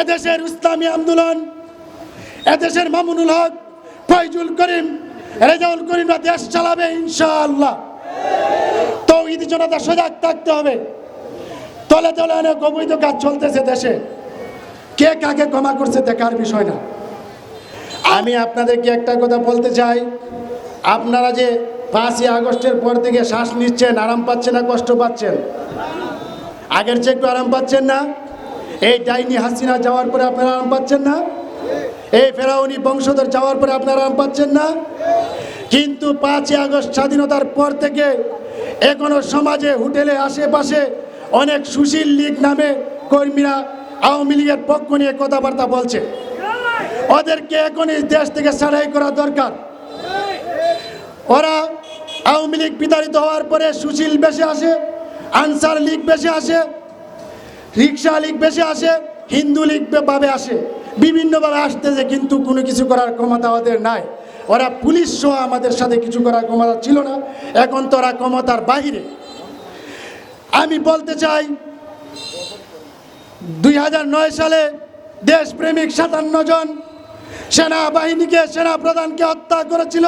এদেশের ইসলামী আন্দোলন, এদেশের মামুনুল হক, ফয়জুল করিম, রেজাউল করিমরা দেশ চালাবে ইনশাআল্লাহ। তো ঈদ জনতা সজাগ থাকতে হবে। তলে তলে অনেক অবৈধ কাজ চলতেছে দেশে। কে কাকে ক্ষমা করছে দেখার বিষয় না। আমি আপনাদেরকে একটা কথা বলতে চাই। আপনারা যে পাঁচই আগস্টের পর থেকে শ্বাস নিচ্ছেন, আরাম পাচ্ছেন না, কষ্ট পাচ্ছেন? আগের চেয়ে একটু আরাম পাচ্ছেন না? এই ডাইনি হাসিনা যাওয়ার পরে আপনারা আরাম পাচ্ছেন না? এই ফেরাউনি বংশধর যাওয়ার পরে আপনারা আরাম পাচ্ছেন না? কিন্তু পাঁচই আগস্ট স্বাধীনতার পর থেকে এখনও সমাজে, হোটেলে, আশেপাশে অনেক সুশীল লীগ নামে কর্মীরা আওয়ামী লীগের পক্ষ নিয়ে কথাবার্তা বলছে। ওদেরকে এখনই দেশ থেকে ছাড়াই করা দরকার। ওরা আওয়ামী লীগ বিতাড়িত হওয়ার পরে সুশীল বেশি আসে, আনসার লীগ বেশি আসে রিক্সা লীগ বেশি আসে, হিন্দু লীগ ভাবে আসে। বিভিন্নভাবে আসতেছে কিন্তু কোনো কিছু করার ক্ষমতা ওদের নাই। ওরা পুলিশ সহ আমাদের সাথে কিছু করার ক্ষমতা ছিল না। এখন তো ওরা ক্ষমতার বাহিরে। আমি বলতে চাই, দুই হাজার নয় সালে দেশপ্রেমিক সাতান্ন জন সেনাবাহিনীকে সেনা প্রধানকে হত্যা করেছিল।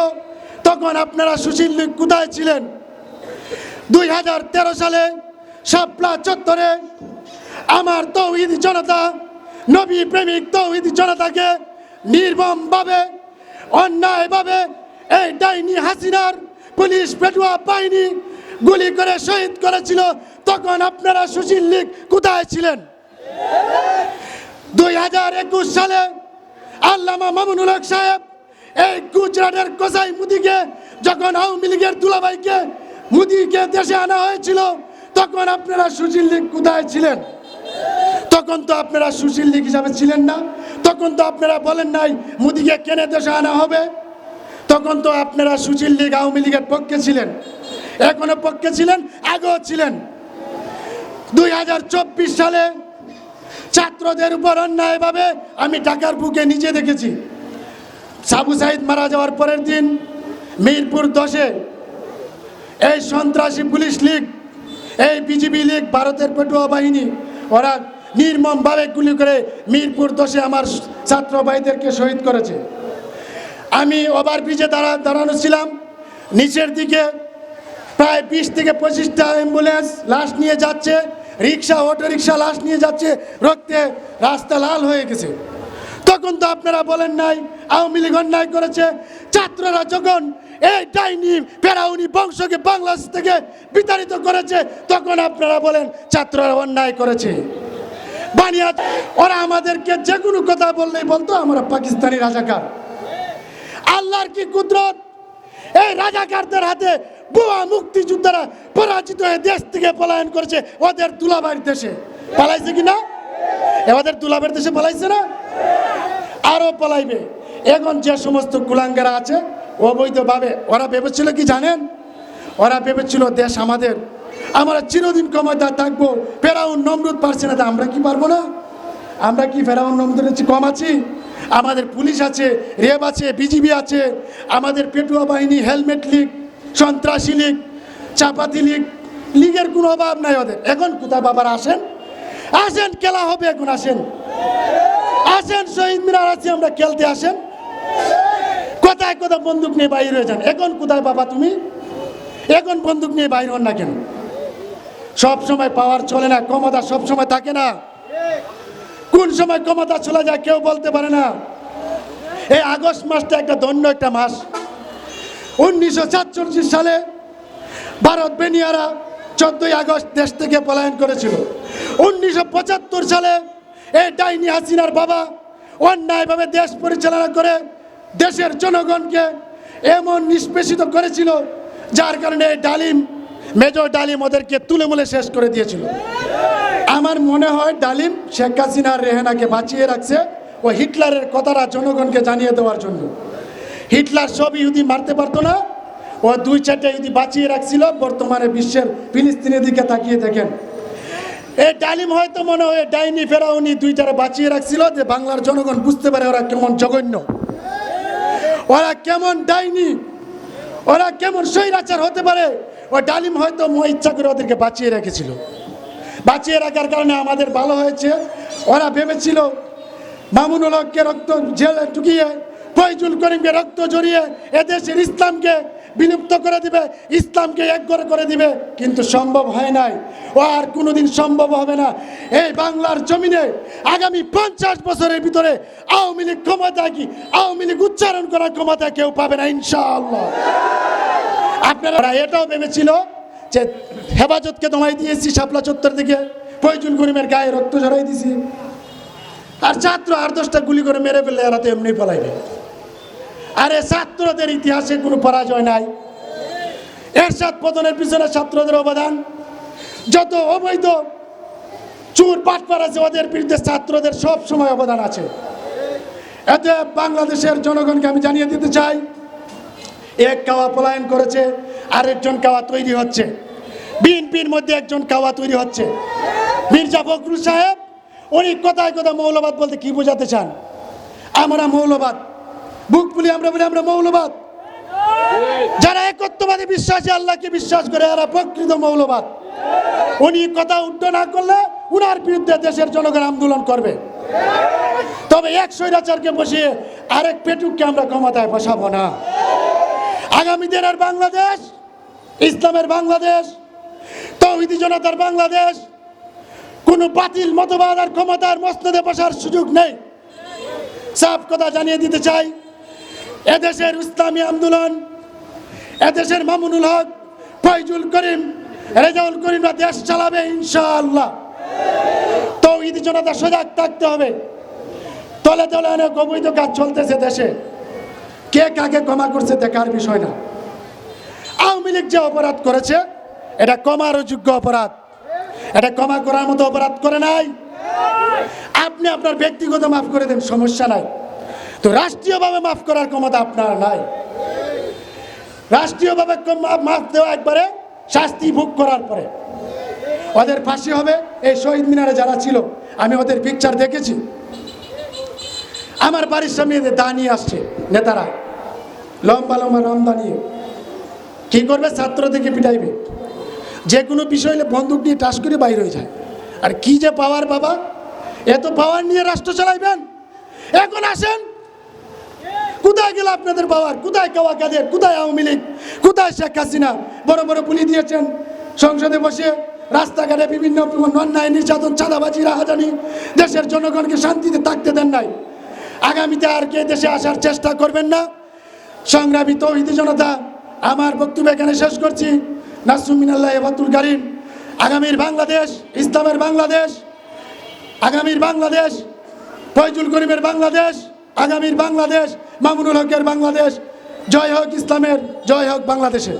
তখন আপনারা সুশীল লীগ কোথায় ছিলেন? দুই হাজার তেরো সালে শাপলা চত্বরে আমার তৌহিদ জনতা, নবী প্রেমিক তৌহিদ জনতাকে নির্মমভাবে, অন্যায়ভাবে এই ডাইনি হাসিনার পুলিশ পেটুয়া বাহিনী গুলি করে শহীদ করেছিল। তখন আপনারা সুশীল লীগ কোথায় ছিলেন? দুই হাজার একুশ সালে আল্লামা মামুনুল হক সাহেব এই গুজরাটের কোসাই মুদিকে, যখন আওয়ামী লীগের দুলাভাইকে মুদিকে দেশে আনা হয়েছিল, তখন আপনারা সুশীল লীগ কোথায় ছিলেন? তখন তো আপনারা সুশীল লীগ হিসাবে ছিলেন না। তখন তো আপনারা বলেন নাই, মুদিকে কেনে দেশে আনা হবে? তখন তো আপনারা সুশীল লীগ আওয়ামী লীগের পক্ষে ছিলেন। এখনও পক্ষে ছিলেন, আগেও ছিলেন। দুই হাজার চব্বিশ সালে ছাত্রদের উপর অন্যায়ভাবে আমি ঢাকার বুকে নিজে দেখেছি। সাবু সাইদ মারা যাওয়ার পরের দিন মিরপুর দশে এই সন্ত্রাসী পুলিশ লীগ, এই বিজিবি লীগ, ভারতের পেটুয়া বাহিনী ওরা নির্মমভাবে গুলি করে মিরপুর দশে আমার ছাত্র ভাইদেরকে শহীদ করেছে। আমি ওভার ব্রিজে দাঁড়া, দাঁড়ানো ছিলাম। নিচের দিকে প্রায় বিশ থেকে পঁচিশটা অ্যাম্বুলেন্স লাশ নিয়ে যাচ্ছে, রিক্সা অটো রিক্সা লাশ নিয়ে যাচ্ছে, রক্তে রাস্তা লাল হয়ে গেছে। তখন তো আপনারা বলেন নাই, আওয়ামী লীগ অন্যায় করেছে। ছাত্ররা যখন এই ডাইনি ফেরাউনি বংশকে বাংলাদেশ থেকে বিতাড়িত করেছে, তখন আপনারা বলেন ছাত্ররা অন্যায় করেছে। বানিয়া ওরা আমাদেরকে যে কোনো কথা বললেই বলতো, আমরা পাকিস্তানি রাজাকার। আল্লাহর কি কুদরত? এই রাজাকারদের হাতে বুয়া মুক্তিযোদ্ধারা পরাজিত হয়ে দেশ থেকে পলায়ন করেছে ওদের দুলাবাড়ির দেশে। পালাইছে কি না? এদের দুলাবের দেশে পালাইছে না? আরও পলাইবে। এখন যে সমস্ত কুলাঙ্গারা আছে অবৈধভাবে। ওরা ভেবেছিল কি জানেন? ওরা ভেবেছিল দেশ আমাদের। আমরা চিরদিন ক্ষমতা থাকব। ফেরাউন, নমরুদ পারছে না আমরা কি পারব না? আমরা কি ফেরাউন, নমরুদের কম আছি? আমাদের পুলিশ আছে, রেব আছে, বিজিবি আছে। আমাদের পেটুয়া বাহিনী, হেলমেট লীগ, সন্ত্রাসী লীগ, চাপাতি লীগ, লীগের কোনো অভাব নাই ওদের। এখন কোথায় বাবার আসেন? আসেন, খেলা হবে এখন, আসেন। আসেন, শহীদ মিনার আছি, আমরা খেলতে আসেন। কোথায় বন্দুক নিয়ে বাইরে হয়ে যান। এখন কোথায় বাবা তুমি? এখন বন্দুক নিয়ে বাইর হন না কেন? সব সময় পাওয়ার চলে না, ক্ষমতা সব সময় থাকে না। কোন সময় ক্ষমতা চলে যায় কেউ বলতে পারে না। এই আগস্ট মাসটা একটা ধন্য একটা মাস। উনিশশো সাতচল্লিশ সালে ভারত বেনিয়ারা চোদ্দই আগস্ট দেশ থেকে পলায়ন করেছিল। উনিশশো পঁচাত্তর সালে এই ডাইনি হাসিনার বাবা অন্যায়ভাবে দেশ পরিচালনা করে দেশের জনগণকে এমন নিষ্পেষিত করেছিল, যার কারণে ডালিম, মেজর ডালিম ওদেরকে তুলে মুলে শেষ করে দিয়েছিল। আমার মনে হয় ডালিম শেখ হাসিনার রেহেনাকে বাঁচিয়ে রাখছে ও হিটলারের কথাটা জনগণকে জানিয়ে দেওয়ার জন্য। হিটলার সব ইহুদি মারতে পারতো না, ও দুই চারটে ইহুদি বাঁচিয়ে রাখছিল, বর্তমানে বিশ্বের ফিলিস্তিনের দিকে তাকিয়ে দেখেন। এই ডালিম হয়তো মনে হয় ডাইনি ফেরাউনি দুইটারে বাঁচিয়ে রাখছিল, যে বাংলার জনগণ বুঝতে পারে ওরা কেমন জঘন্য। ওরা কেমন ডাইনি? ওরা কেমন স্বৈরাচার হতে পারে? ও ডালিম হয়তো ইচ্ছা করে ওদেরকে বাঁচিয়ে রেখেছিল। বাঁচিয়ে রাখার কারণে আমাদের ভালো হয়েছে। ওরা ভেবেছিল, মামুনুল হককে রক্ত জেলে ঢুকিয়ে, ফয়জুল করিমকে রক্ত জড়িয়ে এদেশের ইসলামকে বিলুপ্ত করে দিবে, ইসলামকে এক করে দিবে, কিন্তু সম্ভব হয় নাই। ও আর কোনোদিন সম্ভব হবে না। এই বাংলার জমিনে আগামী পঞ্চাশ বছরের ভিতরে আওয়ামী লীগ ক্ষমতা কি? আওয়ামী লীগ উচ্চারণ করার ক্ষমতা কেউ পাবে না, ইনশাআল্লাহ। আপনারা এটাও ভেবেছিল যে হেফাজতকে তোমায় দিয়েছি শাপলা চত্বর থেকে ফয়জুল করিমের গায়ে রক্ত ঝরাই দিছি। আর ছাত্র আর দশটা গুলি করে মেরে ফেললে এরা তো এমনি পলাইবে আরে ছাত্রদের ইতিহাসে কোনো পরাজয় নাই। এরশাদ পতনের পিছনে ছাত্রদের অবদান, যত অবৈধ চুর পাটপার আছে ওদের বিরুদ্ধে ছাত্রদের সব সময় অবদান আছে। এতে বাংলাদেশের জনগণকে আমি জানিয়ে দিতে চাই, এক কাওয়া পলায়ন করেছে, আরেকজন কাওয়া তৈরি হচ্ছে। বিএনপির মধ্যে একজন কাওয়া তৈরি হচ্ছে। মির্জা ফখরুল সাহেব, উনি কথায় কথা মৌলবাদ বলতে কি বোঝাতে চান? আমরা মৌলবাদ বুক ফুলি আমরা বলি, আমরা মৌলবাদ। যারা একত্ববাদী বিশ্বাসী, আল্লাহকে বিশ্বাস করে, এরা প্রকৃত মৌলবাদ। উনি কথা উদ্ধ না করলে উনার বিরুদ্ধে দেশের জনগণ আন্দোলন করবে। তবে এক স্বৈরাচারকে বসিয়ে আরেক পেটুককে আমরা ক্ষমতায় বসাবো না। আগামী দিনের বাংলাদেশ, ইসলামের বাংলাদেশ, তৌহিদি জনতার বাংলাদেশ, কোনো বাতিল মতবাদ আর ক্ষমতার মস্তদে বসার সুযোগ নেই। সাফ কথা জানিয়ে দিতে চাই। এদেশের ইসলামী আন্দোলন, এদেশের মামুনুল হক, ফয়জুল করিম, রেজাউল করিমরা দেশ চালাবে ইনশাআল্লাহ। তৌহিদি জনতা সজাগ থাকতে হবে। তলে তলে অনেক অবৈধ কাজ চলতেছে দেশে। কে কাকে ক্ষমা করছে দেখার বিষয় না। আওয়ামী লীগ যে অপরাধ করেছে, এটা ক্ষমারও যোগ্য অপরাধ। এটা ক্ষমা করার মতো অপরাধ করে নাই। আপনি আপনার ব্যক্তিগত মাফ করে দেন, সমস্যা নাই। তো রাষ্ট্রীয়ভাবে মাফ করার ক্ষমতা আপনার নাই। রাষ্ট্রীয়ভাবে মাফ দেওয়া একবারে শাস্তি ভোগ করার পরে। ওদের ফাঁসি হবে, এই শহীদ মিনারে যারা ছিল, আমি ওদের পিকচার দেখেছি। আমার বাড়ির সামনে দা নিয়ে আসছে, নেতারা। লম্বা লম্বা রামদা নিয়ে। কি করবে? ছাত্র থেকে পিটাইবে। যে কোনো বিষয় হলে বন্দুক নিয়ে টাস করে বাইর হয়ে যায়। আর কি যে পাওয়ার বাবা, এত পাওয়ার নিয়ে রাষ্ট্র চালাইবেন? এখন আসেন কোথায় গেল আপনাদের পাওয়ার? কোথায় কাওয়া কাদের? কোথায় আওয়ামী লীগ? কোথায় শেখ হাসিনা? বড় বড় পুলি দিয়েছেন। সংসদে বসে রাস্তাঘাটে বিভিন্ন অন্যায় নির্যাতন, চাঁদাবাজি, রাহাজানি দেশের জনগণকে শান্তিতে থাকতে দেন নাই। আগামীতে আর কে দেশে আসার চেষ্টা করবেন না? সংগ্রামী তৌহিদি জনতা, আমার বক্তব্য এখানে শেষ করছি। নাসুমিনাল্লাহ এবাতুল করিম, আগামীর বাংলাদেশ, ইসলামের বাংলাদেশ, আগামীর বাংলাদেশ, ফয়জুল করিমের বাংলাদেশ আগামীর বাংলাদেশ মামুনুল হকের বাংলাদেশ জয় হোক ইসলামের জয় হোক বাংলাদেশের।